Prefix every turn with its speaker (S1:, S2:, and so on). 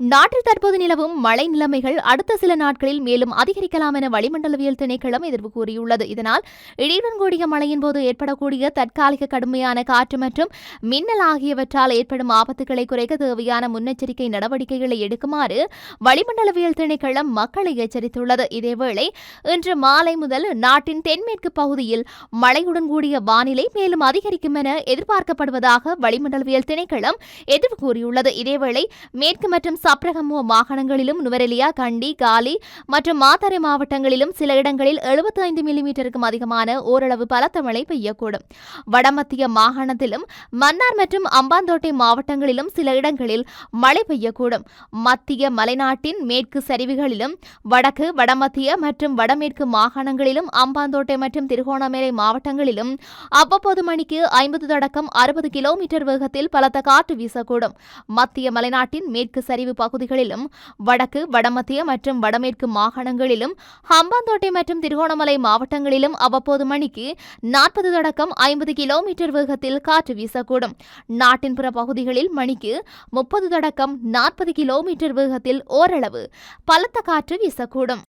S1: நாட்டில் தற்போது நிலவும் மழை நிலைமைகள் அடுத்த சில நாட்களில் மேலும் அதிகரிக்கலாம் என வளிமண்டலவியல் திணைக்களம் எதிர்ப்பு கூறியுள்ளது. இதனால் இடியுடன் கூடிய மழையின் போது ஏற்படக்கூடிய தற்காலிக கடுமையான காற்று மற்றும் மின்னல் ஆகியவற்றால் ஏற்படும் ஆபத்துகளை குறைக்க தேவையான முன்னெச்சரிக்கை நடவடிக்கைகளை எடுக்குமாறு வளிமண்டலவியல் திணைக்களம் மக்களை எச்சரித்துள்ளது. இதேவேளை இன்று மாலை முதல் நாட்டின் தென்மேற்கு பகுதியில் மழையுடன் கூடிய வானிலை மேலும் அதிகரிக்கும் என எதிர்பார்க்கப்படுவதாக வளிமண்டலவியல் திணைக்களம் எதிர்ப்பு கூறியுள்ளது. இதேவேளை மேற்கு மற்றும் சப்ரகமுவ மாகாணங்களிலும் நுவரெலியா கண்டி காலி மற்றும் மாத்தறை மாவட்டங்களிலும் சில இடங்களில் எழுபத்தி ஐந்து மில்லிமீட்டருக்கும் அதிகமான ஓரளவு பலத்த மழை பெய்யக்கூடும். வடமத்திய மாகாணத்திலும் மன்னார் மற்றும் அம்பாந்தோட்டை மாவட்டங்களிலும் சில இடங்களில் மழை பெய்யக்கூடும். மத்திய மலைநாட்டின் மேற்கு சரிவுகளிலும் வடக்கு வடமத்திய மற்றும் வடமேற்கு மாகாணங்களிலும் அம்பாந்தோட்டை மற்றும் திருகோணமலை மாவட்டங்களிலும் அவ்வப்போது மணிக்கு ஐம்பது தொடக்கம் அறுபது கிலோமீட்டர் வேகத்தில் பலத்த காற்று வீசக்கூடும். மத்திய மலைநாட்டின் மேற்கு சரிவு பகுதிகளிலும் வடக்கு வடமத்திய மற்றும் வடமேற்கு மாகாணங்களிலும் ஹம்பாந்தோட்டை மற்றும் திருகோணமலை மாவட்டங்களிலும் அவ்வப்போது மணிக்கு நாற்பது தொடக்கம் ஐம்பது கிலோமீட்டர் வேகத்தில் காற்று வீசக்கூடும். நாட்டின் பிற பகுதிகளில் மணிக்கு முப்பது தொடக்கம் நாற்பது கிலோமீட்டர் வேகத்தில் ஓரளவு பலத்த காற்று வீசக்கூடும்.